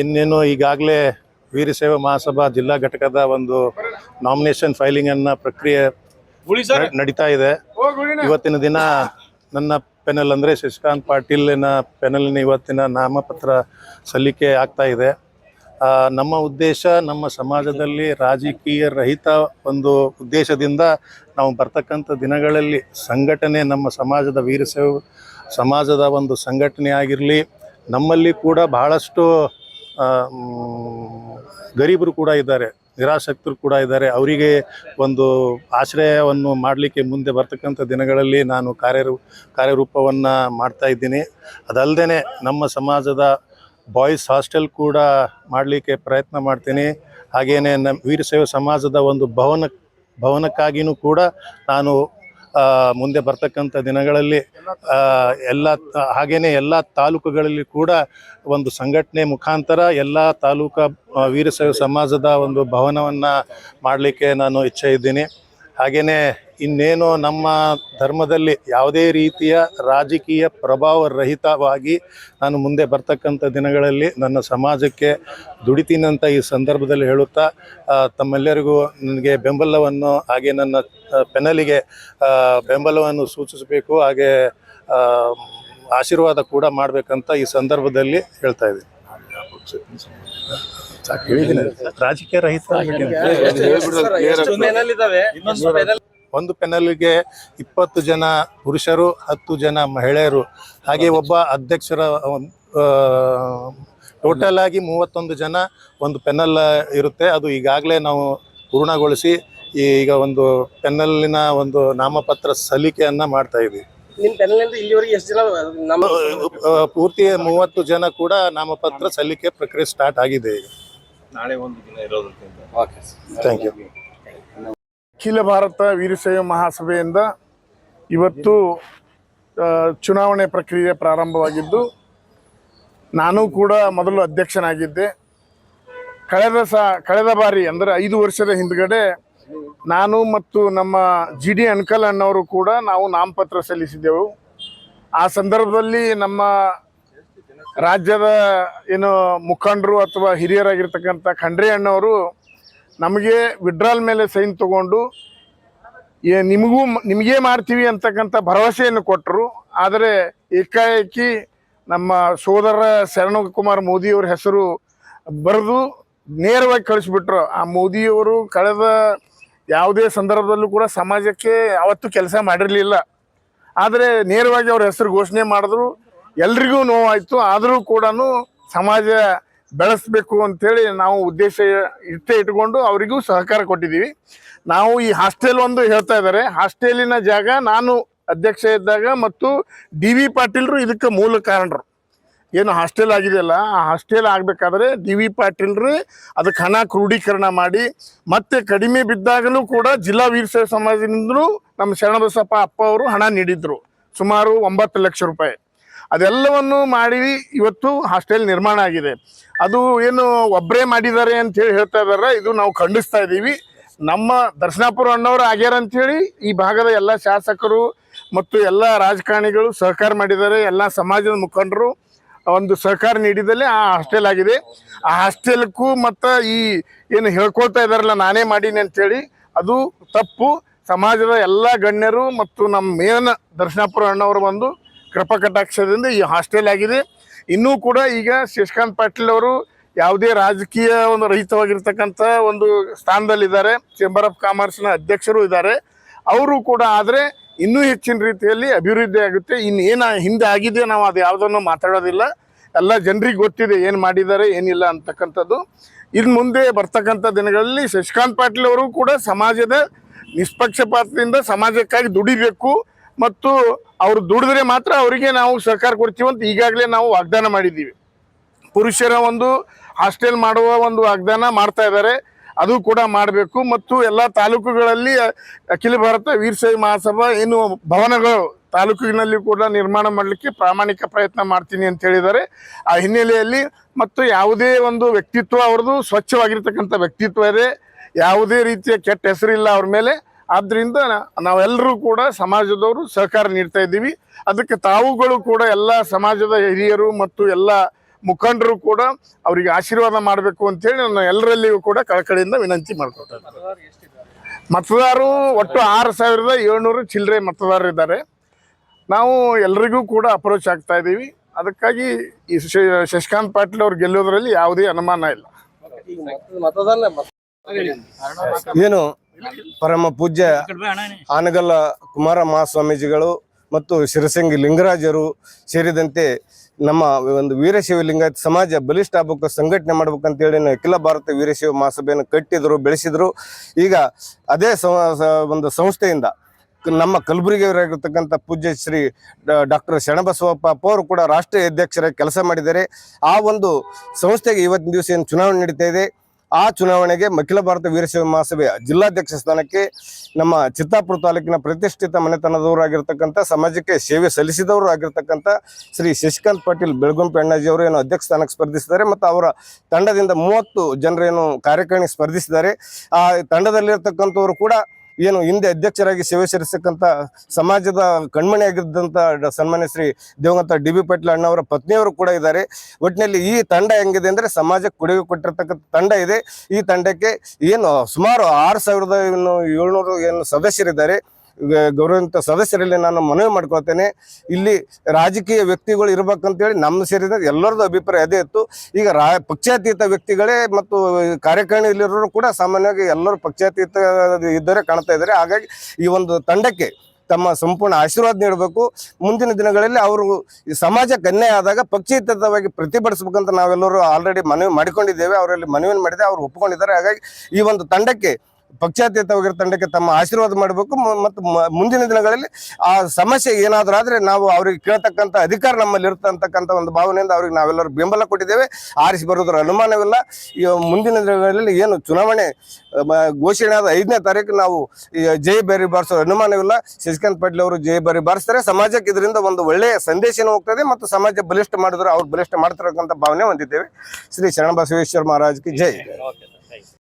ಇನ್ನೇನು ಈಗಾಗಲೇ ವೀರಸೇವ ಮಹಾಸಭಾ ಜಿಲ್ಲಾ ಘಟಕದ ಒಂದು ನಾಮಿನೇಷನ್ ಫೈಲಿಂಗ್ ಅನ್ನ ಪ್ರಕ್ರಿಯೆ ನಡೀತಾ ಇದೆ. ಇವತ್ತಿನ ದಿನ ನನ್ನ ಪೆನಲ್ ಅಂದ್ರೆ ಶಶಿಕಾಂತ್ ಪಾಟೀಲಿನ ಪೆನಲ್ನ ಇವತ್ತಿನ ನಾಮಪತ್ರ ಸಲ್ಲಿಕೆ ಆಗ್ತಾ ಇದೆ. ನಮ್ಮ ಉದ್ದೇಶ ನಮ್ಮ ಸಮಾಜದಲ್ಲಿ ರಾಜಕೀಯ ರಹಿತ ಒಂದು ಉದ್ದೇಶದಿಂದ ನಾವು ಬರ್ತಕ್ಕಂಥ ದಿನಗಳಲ್ಲಿ ಸಂಘಟನೆ ನಮ್ಮ ಸಮಾಜದ ವೀರಸೇವ ಸಮಾಜದ ಒಂದು ಸಂಘಟನೆ ಆಗಿರಲಿ ನಮ್ಮಲ್ಲಿ ಕೂಡ ಬಹಳಷ್ಟು ಗರೀಬರು ಕೂಡ ಇದ್ದಾರೆ, ನಿರಾಸಕ್ತರು ಕೂಡ ಇದ್ದಾರೆ. ಅವರಿಗೆ ಒಂದು ಆಶ್ರಯವನ್ನು ಮಾಡಲಿಕ್ಕೆ ಮುಂದೆ ಬರ್ತಕ್ಕಂಥ ದಿನಗಳಲ್ಲಿ ನಾನು ಕಾರ್ಯರೂ, ಕಾರ್ಯರೂಪವನ್ನು ಮಾಡ್ತಾ ಇದ್ದೀನಿ. ಅದಲ್ಲದೆ ನಮ್ಮ ಸಮಾಜದ ಬಾಯ್ಸ್ ಹಾಸ್ಟೆಲ್ ಕೂಡ ಮಾಡಲಿಕ್ಕೆ ಪ್ರಯತ್ನ ಮಾಡ್ತೀನಿ. ಹಾಗೆಯೇ ನಮ್ಮ ವೀರಶೈವ ಸಮಾಜದ ಒಂದು ಭವನ ಭವನಕ್ಕಾಗಿಯೂ ಕೂಡ ನಾನು ಮುಂದೆ ಬರ್ತಕ್ಕಂಥ ದಿನಗಳಲ್ಲಿ ಎಲ್ಲ ಹಾಗೇ ಹಾಗೇನೆ ಎಲ್ಲ ತಾಲೂಕುಗಳಲ್ಲಿ ಕೂಡ ಒಂದು ಸಂಘಟನೆ ಮುಖಾಂತರ ಎಲ್ಲ ತಾಲೂಕು ವೀರಶೈವ ಸಮಾಜದ ಒಂದು ಭವನವನ್ನು ಮಾಡಲಿಕ್ಕೆ ನಾನು ಇಚ್ಛೆ ಇದ್ದೀನಿ. ಹಾಗೆಯೇ ಇನ್ನೇನು ನಮ್ಮ ಧರ್ಮದಲ್ಲಿ ಯಾವುದೇ ರೀತಿಯ ರಾಜಕೀಯ ಪ್ರಭಾವ ರಹಿತವಾಗಿ ನಾನು ಮುಂದೆ ಬರ್ತಕ್ಕಂಥ ದಿನಗಳಲ್ಲಿ ನನ್ನ ಸಮಾಜಕ್ಕೆ ದುಡಿತೀನಂತ ಈ ಸಂದರ್ಭದಲ್ಲಿ ಹೇಳುತ್ತಾ ತಮ್ಮೆಲ್ಲರಿಗೂ ನನಗೆ ಬೆಂಬಲವನ್ನು ಹಾಗೆ ನನ್ನ ಪೆನಲಿಗೆ ಆ, ಬೆಂಬಲವನ್ನು ಸೂಚಿಸಬೇಕು ಹಾಗೆ ಆ, ಆಶೀರ್ವಾದ ಕೂಡ ಮಾಡಬೇಕಂತ ಈ ಸಂದರ್ಭದಲ್ಲಿ ಹೇಳ್ತಾ ಇದ್ದೀನಿ. ರಾಜಕೀಯ ರಹಿತ ಒಂದು ಪೆನಲ್ಗೆ ಇಪ್ಪತ್ತು ಜನ ಪುರುಷರು ಹತ್ತು ಜನ ಮಹಿಳೆಯರು ಹಾಗೆ ಒಬ್ಬ ಅಧ್ಯಕ್ಷರ ಟೋಟಲ್ ಆಗಿ ಮೂವತ್ತೊಂದು ಜನ ಒಂದು ಪೆನಲ್ ಇರುತ್ತೆ. ಅದು ಈಗಾಗಲೇ ನಾವು ಪೂರ್ಣಗೊಳಿಸಿ ಈಗ ಒಂದು ಪೆನ್ನಲ್ಲಿನ ಒಂದು ನಾಮಪತ್ರ ಸಲ್ಲಿಕೆಯನ್ನ ಮಾಡ್ತಾ ಇದ್ವಿ ನಿಮ್ಮ ಇಲ್ಲಿವರೆಗೆ ಎಷ್ಟು ಜನ ನಮ್ಮ ಪೂರ್ತಿ ಮೂವತ್ತು ಜನ ಕೂಡ ನಾಮಪತ್ರ ಸಲ್ಲಿಕೆ ಪ್ರಕ್ರಿಯೆ ಸ್ಟಾರ್ಟ್ ಆಗಿದೆ ಈಗ. ನಾಳೆ ಒಂದು ದಿನ ಇರೋದ್ರಿಂದ ಥ್ಯಾಂಕ್ ಯು ಅಖಿಲ ಭಾರತ ವೀರಶೈವ ಮಹಾಸಭೆಯಿಂದ ಇವತ್ತು ಚುನಾವಣೆ ಪ್ರಕ್ರಿಯೆ ಪ್ರಾರಂಭವಾಗಿದ್ದು ನಾನು ಕೂಡ ಮೊದಲು ಅಧ್ಯಕ್ಷನಾಗಿದ್ದೆ. ಕಳೆದ ಸ ಕಳೆದ ಬಾರಿ ಅಂದರೆ ಐದು ವರ್ಷದ ಹಿಂದ್ಗಡೆ ನಾನು ಮತ್ತು ನಮ್ಮ ಜಿ ಡಿ ಅಂಕಲ್ ಅನ್ನೋರು ಕೂಡ ನಾವು ನಾಮಪತ್ರ ಸಲ್ಲಿಸಿದ್ದೆವು. ಆ ಸಂದರ್ಭದಲ್ಲಿ ನಮ್ಮ ರಾಜ್ಯದ ಏನು ಮುಖಂಡರು ಅಥವಾ ಹಿರಿಯರಾಗಿರ್ತಕ್ಕಂಥ ಖಂಡ್ರಿ ಅಣ್ಣವರು ನಮಗೆ ವಿಡ್ರಾಲ್ ಮೇಲೆ ಸೈನ್ ತಗೊಂಡು, ಏ, ನಿಮಗೂ ನಿಮಗೇ ಮಾಡ್ತೀವಿ ಅಂತಕ್ಕಂಥ ಭರವಸೆಯನ್ನು ಕೊಟ್ಟರು. ಆದರೆ ಏಕಾಏಕಿ ನಮ್ಮ ಸೋದರ ಶರಣಕುಮಾರ್ ಮೋದಿಯವ್ರ ಹೆಸರು ಬರೆದು ನೇರವಾಗಿ ಕಳಿಸ್ಬಿಟ್ರು. ಆ ಮೋದಿಯವರು ಕಳೆದ ಯಾವುದೇ ಸಂದರ್ಭದಲ್ಲೂ ಕೂಡ ಸಮಾಜಕ್ಕೆ ಯಾವತ್ತೂ ಕೆಲಸ ಮಾಡಿರಲಿಲ್ಲ. ಆದರೆ ನೇರವಾಗಿ ಅವ್ರ ಹೆಸರು ಘೋಷಣೆ ಮಾಡಿದ್ರು. ಎಲ್ರಿಗೂ ನೋವಾಯಿತು. ಆದರೂ ಕೂಡ ಸಮಾಜ ಬೆಳೆಸಬೇಕು ಅಂಥೇಳಿ ನಾವು ಉದ್ದೇಶ ಇಟ್ಟೆ ಇಟ್ಕೊಂಡು ಅವರಿಗೂ ಸಹಕಾರ ಕೊಟ್ಟಿದ್ದೀವಿ. ನಾವು ಈ ಹಾಸ್ಟೆಲ್ ಒಂದು ಹೇಳ್ತಾ ಇದ್ದಾರೆ. ಹಾಸ್ಟೆಲಿನ ಜಾಗ ನಾನು ಅಧ್ಯಕ್ಷ ಇದ್ದಾಗ ಮತ್ತು ಡಿ ವಿ ಪಾಟೀಲ್ರು ಇದಕ್ಕೆ ಮೂಲ ಕಾರಣರು. ಏನು ಹಾಸ್ಟೆಲ್ ಆಗಿದೆಯಲ್ಲ, ಆ ಹಾಸ್ಟೆಲ್ ಆಗಬೇಕಾದ್ರೆ ಡಿ ವಿ ಪಾಟೀಲ್ರು ಅದಕ್ಕೆ ಹಣ ಕ್ರೋಢೀಕರಣ ಮಾಡಿ, ಮತ್ತೆ ಕಡಿಮೆ ಬಿದ್ದಾಗಲೂ ಕೂಡ ಜಿಲ್ಲಾ ವೀರಶೈವ ಸಮಾಜದಿಂದಲೂ ನಮ್ಮ ಶರಣಬಸಪ್ಪ ಅಪ್ಪ ಅವರು ಹಣ ನೀಡಿದ್ರು, ಸುಮಾರು ಒಂಬತ್ತು ಲಕ್ಷ ರೂಪಾಯಿ. ಅದೆಲ್ಲವನ್ನು ಮಾಡಿ ಇವತ್ತು ಹಾಸ್ಟೆಲ್ ನಿರ್ಮಾಣ ಆಗಿದೆ. ಅದು ಏನು ಒಬ್ಬರೇ ಮಾಡಿದ್ದಾರೆ ಅಂತೇಳಿ ಹೇಳ್ತಾ ಇದಾರೆ, ಇದು ನಾವು ಖಂಡಿಸ್ತಾ ಇದ್ದೀವಿ. ನಮ್ಮ ದರ್ಶನಾಪುರ ಅಣ್ಣವರು ಆಗ್ಯಾರ ಅಂತೇಳಿ ಈ ಭಾಗದ ಎಲ್ಲ ಶಾಸಕರು ಮತ್ತು ಎಲ್ಲ ರಾಜಕಾರಣಿಗಳು ಸಹಕಾರ ಮಾಡಿದ್ದಾರೆ, ಎಲ್ಲ ಸಮಾಜದ ಮುಖಂಡರು. ಒಂದು ಸಹಕಾರ ನೀಡಿದಲ್ಲಿ ಆ ಹಾಸ್ಟೆಲ್ ಆಗಿದೆ. ಆ ಹಾಸ್ಟೆಲ್ಗೂ ಮತ್ತು ಈ ಏನು ಹೇಳ್ಕೊಳ್ತಾ ಇದಾರಲ್ಲ ನಾನೇ ಮಾಡೀನಿ ಅಂತೇಳಿ ಅದು ತಪ್ಪು. ಸಮಾಜದ ಎಲ್ಲ ಗಣ್ಯರು ಮತ್ತು ನಮ್ಮ ಮೇನ್ ದರ್ಶನಾಪುರ ಅಣ್ಣವರು ಬಂದು ಕೃಪಕಟಾಕ್ಷದಿಂದ ಈ ಹಾಸ್ಟೆಲ್ ಆಗಿದೆ. ಇನ್ನೂ ಕೂಡ ಈಗ ಶಶಿಕಾಂತ್ ಪಾಟೀಲ್ ಅವರು ಯಾವುದೇ ರಾಜಕೀಯ ಒಂದು ರಹಿತವಾಗಿರ್ತಕ್ಕಂಥ ಒಂದು ಸ್ಥಾನದಲ್ಲಿದ್ದಾರೆ. ಚೇಂಬರ್ ಆಫ್ ಕಾಮರ್ಸ್ನ ಅಧ್ಯಕ್ಷರು ಇದ್ದಾರೆ. ಅವರು ಕೂಡ ಆದರೆ ಇನ್ನೂ ಹೆಚ್ಚಿನ ರೀತಿಯಲ್ಲಿ ಅಭಿವೃದ್ಧಿ ಆಗುತ್ತೆ. ಇನ್ನು ಏನು ಹಿಂದೆ ಆಗಿದೆ ನಾವು ಅದು ಯಾವುದನ್ನು ಮಾತಾಡೋದಿಲ್ಲ. ಎಲ್ಲ ಜನರಿಗೆ ಗೊತ್ತಿದೆ ಏನು ಮಾಡಿದ್ದಾರೆ, ಏನಿಲ್ಲ ಅಂತಕ್ಕಂಥದ್ದು. ಇನ್ನು ಮುಂದೆ ಬರ್ತಕ್ಕಂಥ ದಿನಗಳಲ್ಲಿ ಶಶಿಕಾಂತ್ ಪಾಟೀಲ್ ಅವರು ಕೂಡ ಸಮಾಜದ ನಿಷ್ಪಕ್ಷಪಾತದಿಂದ ಸಮಾಜಕ್ಕಾಗಿ ದುಡಿಬೇಕು ಮತ್ತು ಅವರು ದುಡಿದ್ರೆ ಮಾತ್ರ ಅವರಿಗೆ ನಾವು ಸಹಕಾರ ಅಂತ ಈಗಾಗಲೇ ನಾವು ವಾಗ್ದಾನ ಮಾಡಿದ್ದೀವಿ. ಪುರುಷರ ಒಂದು ಹಾಸ್ಟೆಲ್ ಮಾಡುವ ಒಂದು ವಾಗ್ದಾನ ಮಾಡ್ತಾ ಇದ್ದಾರೆ. ಅದು ಕೂಡ ಮಾಡಬೇಕು. ಮತ್ತು ಎಲ್ಲ ತಾಲೂಕುಗಳಲ್ಲಿ ಅಖಿಲ ಭಾರತ ವೀರಶೈವ ಮಹಾಸಭಾ ಏನು ಭವನಗಳು ತಾಲೂಕಿನಲ್ಲಿ ಕೂಡ ನಿರ್ಮಾಣ ಮಾಡಲಿಕ್ಕೆ ಪ್ರಾಮಾಣಿಕ ಪ್ರಯತ್ನ ಮಾಡ್ತೀನಿ ಅಂತ ಹೇಳಿದ್ದಾರೆ. ಆ ಹಿನ್ನೆಲೆಯಲ್ಲಿ ಮತ್ತು ಯಾವುದೇ ಒಂದು ವ್ಯಕ್ತಿತ್ವ ಅವ್ರದ್ದು ಸ್ವಚ್ಛವಾಗಿರ್ತಕ್ಕಂಥ ವ್ಯಕ್ತಿತ್ವ ಇದೆ. ಯಾವುದೇ ರೀತಿಯ ಕೆಟ್ಟ ಹೆಸರಿಲ್ಲ ಅವ್ರ ಮೇಲೆ. ಆದ್ದರಿಂದ ನಾವೆಲ್ಲರೂ ಕೂಡ ಸಮಾಜದವರು ಸಹಕಾರ ನೀಡ್ತಾ ಇದ್ದೀವಿ. ಅದಕ್ಕೆ ತಾವುಗಳು ಕೂಡ ಎಲ್ಲ ಸಮಾಜದ ಹಿರಿಯರು ಮತ್ತು ಎಲ್ಲ ಮುಖಂಡರು ಕೂಡ ಅವರಿಗೆ ಆಶೀರ್ವಾದ ಮಾಡಬೇಕು ಅಂತೇಳಿ ನಾನು ಎಲ್ಲರಲ್ಲಿಯೂ ಕೂಡ ಕಳಕಳಿಯಿಂದ ವಿನಂತಿ ಮಾಡ್ಕೊಳ್ತೇನೆ ಮತದಾರರು ಒಟ್ಟು ಆರು ಸಾವಿರದ ಏಳ್ನೂರು ಚಿಲ್ಲರೆ ಮತದಾರರಿದ್ದಾರೆ ನಾವು ಎಲ್ರಿಗೂ ಕೂಡ ಅಪ್ರೋಚ್ ಆಗ್ತಾ ಇದ್ದೀವಿ. ಅದಕ್ಕಾಗಿ ಈ ಶಶಿಕಾಂತ್ ಪಾಟೀಲ್ ಅವ್ರು ಗೆಲ್ಲೋದ್ರಲ್ಲಿ ಯಾವುದೇ ಅನುಮಾನ ಇಲ್ಲ. ಏನು ಪರಮ ಪೂಜ್ಯ ಆನಗಲ್ಲ ಕುಮಾರ ಮಹಾಸ್ವಾಮೀಜಿಗಳು ಮತ್ತು ಶಿರಸಂಗಿ ಲಿಂಗರಾಜರು ಸೇರಿದಂತೆ ನಮ್ಮ ಒಂದು ವೀರಶೈವ ಲಿಂಗಾಯತ ಸಮಾಜ ಬಲಿಷ್ಠ ಆಗ್ಬೇಕು ಸಂಘಟನೆ ಮಾಡ್ಬೇಕಂತೇಳಿ ಅಖಿಲ ಭಾರತ ವೀರಶೈವ ಮಹಾಸಭೆಯನ್ನು ಕಟ್ಟಿದ್ರು, ಬೆಳೆಸಿದ್ರು. ಈಗ ಅದೇ ಒಂದು ಸಂಸ್ಥೆಯಿಂದ ನಮ್ಮ ಕಲಬುರಗಿಯವರಾಗಿರ್ತಕ್ಕಂಥ ಪೂಜ್ಯ ಶ್ರೀ ಡಾಕ್ಟರ್ ಶರಣಬಸವಪ್ಪ ಅವರು ಕೂಡ ರಾಷ್ಟ್ರೀಯ ಅಧ್ಯಕ್ಷರಾಗಿ ಕೆಲಸ ಮಾಡಿದ್ದಾರೆ. ಆ ಒಂದು ಸಂಸ್ಥೆಗೆ ಇವತ್ತಿನ ದಿವಸ ಏನು ಚುನಾವಣೆ ನಡೀತಾ ಇದೆ. ಆ ಚುನಾವಣೆಗೆ ಅಖಿಲ ಭಾರತ ವೀರಶೈವ ಮಹಾಸಭೆಯ ಜಿಲ್ಲಾಧ್ಯಕ್ಷ ಸ್ಥಾನಕ್ಕೆ ನಮ್ಮ ಚಿತ್ತಾಪುರ ತಾಲೂಕಿನ ಪ್ರತಿಷ್ಠಿತ ಮನೆತನದವರಾಗಿರ್ತಕ್ಕಂಥ, ಸಮಾಜಕ್ಕೆ ಸೇವೆ ಸಲ್ಲಿಸಿದವರು ಆಗಿರ್ತಕ್ಕಂಥ ಶ್ರೀ ಶಶಿಕಾಂತ್ ಪಾಟೀಲ್ ಬೆಳಗುಂಪಿ ಅಣ್ಣಾಜಿ ಅವರು ಏನು ಅಧ್ಯಕ್ಷ ಸ್ಥಾನಕ್ಕೆ ಸ್ಪರ್ಧಿಸಿದ್ದಾರೆ ಮತ್ತು ಅವರ ತಂಡದಿಂದ ಮೂವತ್ತು ಜನರೇನು ಕಾರ್ಯಕಾರಿಣಿ ಸ್ಪರ್ಧಿಸಿದ್ದಾರೆ. ಆ ತಂಡದಲ್ಲಿರ್ತಕ್ಕಂಥವರು ಕೂಡ ಏನು ಹಿಂದೆ ಅಧ್ಯಕ್ಷರಾಗಿ ಸೇವೆ ಸಲ್ಲಿಸತಕ್ಕಂಥ ಸಮಾಜದ ಕಣ್ಮಣಿಯಾಗಿದ್ದಂಥ ಸನ್ಮಾನ್ಯ ಶ್ರೀ ದಿವಂಗತ ಡಿ ಬಿ ಪಾಟೀಲ್ ಅಣ್ಣವರ ಪತ್ನಿಯವರು ಕೂಡ ಇದ್ದಾರೆ. ಒಟ್ಟಿನಲ್ಲಿ ಈ ತಂಡ ಹೆಂಗಿದೆ ಅಂದರೆ ಸಮಾಜಕ್ಕೆ ಕೊಡುಗೆ ಕೊಟ್ಟಿರ್ತಕ್ಕಂಥ ತಂಡ ಇದೆ. ಈ ತಂಡಕ್ಕೆ ಏನು ಸುಮಾರು ಆರು ಸಾವಿರದ ಏನು ಏಳ್ನೂರು ಏನು ಸದಸ್ಯರಿದ್ದಾರೆ. ಗ- ಗೌರವಾನ್ವಿತ ಸದಸ್ಯರಲ್ಲಿ ನಾನು ಮನವಿ ಮಾಡ್ಕೊಳ್ತೇನೆ. ಇಲ್ಲಿ ರಾಜಕೀಯ ವ್ಯಕ್ತಿಗಳು ಇರ್ಬೇಕಂತೇಳಿ ನಮ್ಮ ಸೇರಿದ ಎಲ್ಲರದ್ದು ಅಭಿಪ್ರಾಯ ಅದೇ ಇತ್ತು. ಈಗ ರಾ ಪಕ್ಷಾತೀತ ವ್ಯಕ್ತಿಗಳೇ ಮತ್ತು ಕಾರ್ಯಕಾರಿಣಿಯಲ್ಲಿರೋರು ಕೂಡ ಸಾಮಾನ್ಯವಾಗಿ ಎಲ್ಲರೂ ಪಕ್ಷಾತೀತ ಇದ್ದರೆ ಕಾಣ್ತಾ ಇದ್ದಾರೆ. ಹಾಗಾಗಿ ಈ ಒಂದು ತಂಡಕ್ಕೆ ತಮ್ಮ ಸಂಪೂರ್ಣ ಆಶೀರ್ವಾದ ನೀಡಬೇಕು. ಮುಂದಿನ ದಿನಗಳಲ್ಲಿ ಅವರು ಈ ಸಮಾಜಕ್ಕೆ ಅನ್ಯಾಯ ಆದಾಗ ಪಕ್ಷಾತೀತವಾಗಿ ಪ್ರತಿಭಟಿಸ್ಬೇಕಂತ ನಾವೆಲ್ಲರೂ ಆಲ್ರೆಡಿ ಮನವಿ ಮಾಡಿಕೊಂಡಿದ್ದೇವೆ. ಅವರಲ್ಲಿ ಮನವಿಯನ್ನು ಮಾಡಿದೆ. ಅವರು ಒಪ್ಪಿಕೊಂಡಿದ್ದಾರೆ. ಹಾಗಾಗಿ ಈ ಒಂದು ತಂಡಕ್ಕೆ ಪಕ್ಷಾತೀತವಾಗಿರೋ ತಂಡಕ್ಕೆ ತಮ್ಮ ಆಶೀರ್ವಾದ ಮಾಡಬೇಕು. ಮತ್ತು ಮುಂದಿನ ದಿನಗಳಲ್ಲಿ ಆ ಸಮಸ್ಯೆ ಏನಾದರೂ ಆದರೆ ನಾವು ಅವರಿಗೆ ಕೇಳ್ತಕ್ಕಂಥ ಅಧಿಕಾರ ನಮ್ಮಲ್ಲಿ ಇರುತ್ತೆ ಅಂತಕ್ಕಂಥ ಒಂದು ಭಾವನೆಯಿಂದ ಅವ್ರಿಗೆ ನಾವೆಲ್ಲರೂ ಬೆಂಬಲ ಕೊಟ್ಟಿದ್ದೇವೆ. ಆರಿಸಿ ಬರೋದ್ರ ಅನುಮಾನವಿಲ್ಲ. ಈ ಮುಂದಿನ ದಿನಗಳಲ್ಲಿ ಏನು ಚುನಾವಣೆ ಘೋಷಣೆ ಆದ ಐದನೇ ತಾರೀಕು ನಾವು ಜೈ ಬೇರಿ ಬಾರಿಸೋ ಅನುಮಾನವಿಲ್ಲ. ಶಶಿಕಾಂತ್ ಪಾಟೀಲ್ ಅವರು ಜೈ ಬೇರಿ ಬಾರಿಸ್ತಾರೆ. ಸಮಾಜಕ್ಕೆ ಇದರಿಂದ ಒಂದು ಒಳ್ಳೆಯ ಸಂದೇಶನೂ ಹೋಗ್ತದೆ ಮತ್ತು ಸಮಾಜ ಬಲಿಷ್ಠ ಮಾಡಿದ್ರು, ಅವ್ರು ಬಲಿಷ್ಠ ಮಾಡ್ತಿರಕ್ಕಂಥ ಭಾವನೆ ಹೊಂದಿದ್ದೇವೆ. ಶ್ರೀ ಶರಣಬಸವೇಶ್ವರ ಮಹಾರಾಜ್ಗೆ ಜೈ.